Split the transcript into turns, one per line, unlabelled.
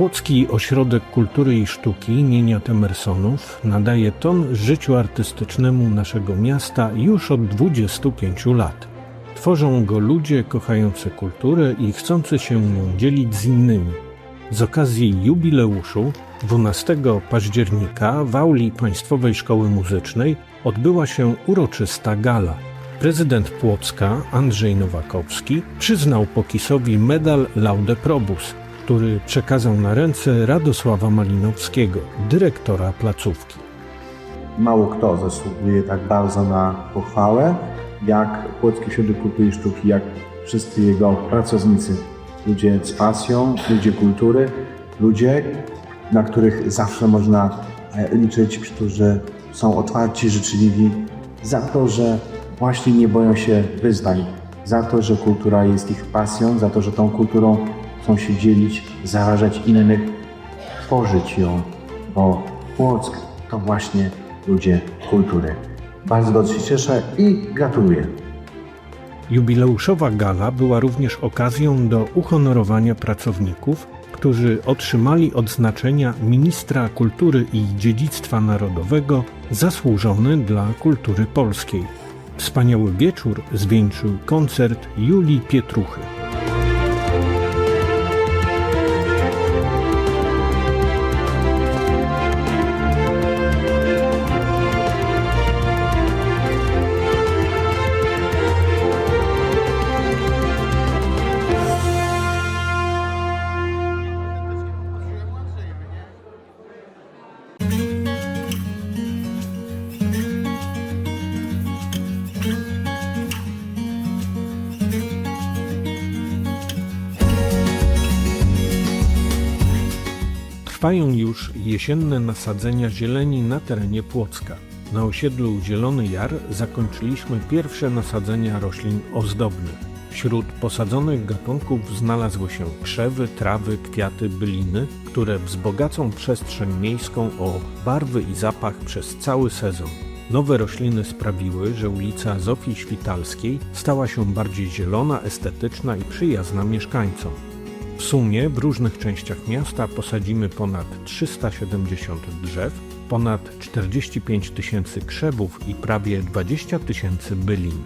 Płocki Ośrodek Kultury i Sztuki imienia Temersonów nadaje ton życiu artystycznemu naszego miasta już od 25 lat. Tworzą go ludzie kochający kulturę i chcący się nią dzielić z innymi. Z okazji jubileuszu 12 października w auli Państwowej Szkoły Muzycznej odbyła się uroczysta gala. Prezydent Płocka Andrzej Nowakowski przyznał Pokisowi medal Laude Probus, który przekazał na ręce Radosława Malinowskiego, dyrektora placówki.
Mało kto zasługuje tak bardzo na pochwałę, jak Płocki Ośrodek Kultury Sztuki, jak wszyscy jego pracownicy. Ludzie z pasją, ludzie kultury, ludzie, na których zawsze można e, liczyć, którzy są otwarci, życzliwi, za to, że właśnie nie boją się wyzwań, za to, że kultura jest ich pasją, za to, że tą kulturą chcą się dzielić, zarażać innych, tworzyć ją, bo Płock to właśnie ludzie kultury. Bardzo się cieszę i gratuluję.
Jubileuszowa gala była również okazją do uhonorowania pracowników, którzy otrzymali odznaczenia Ministra Kultury i Dziedzictwa Narodowego Zasłużony dla Kultury Polskiej. Wspaniały wieczór zwieńczył koncert Julii Pietruchy. Trwają już jesienne nasadzenia zieleni na terenie Płocka. Na osiedlu Zielony Jar zakończyliśmy pierwsze nasadzenia roślin ozdobnych. Wśród posadzonych gatunków znalazły się krzewy, trawy, kwiaty, byliny, które wzbogacą przestrzeń miejską o barwy i zapach przez cały sezon. Nowe rośliny sprawiły, że ulica Zofii Świtalskiej stała się bardziej zielona, estetyczna i przyjazna mieszkańcom. W sumie w różnych częściach miasta posadzimy ponad 370 drzew, ponad 45 tysięcy krzewów i prawie 20 tysięcy bylin.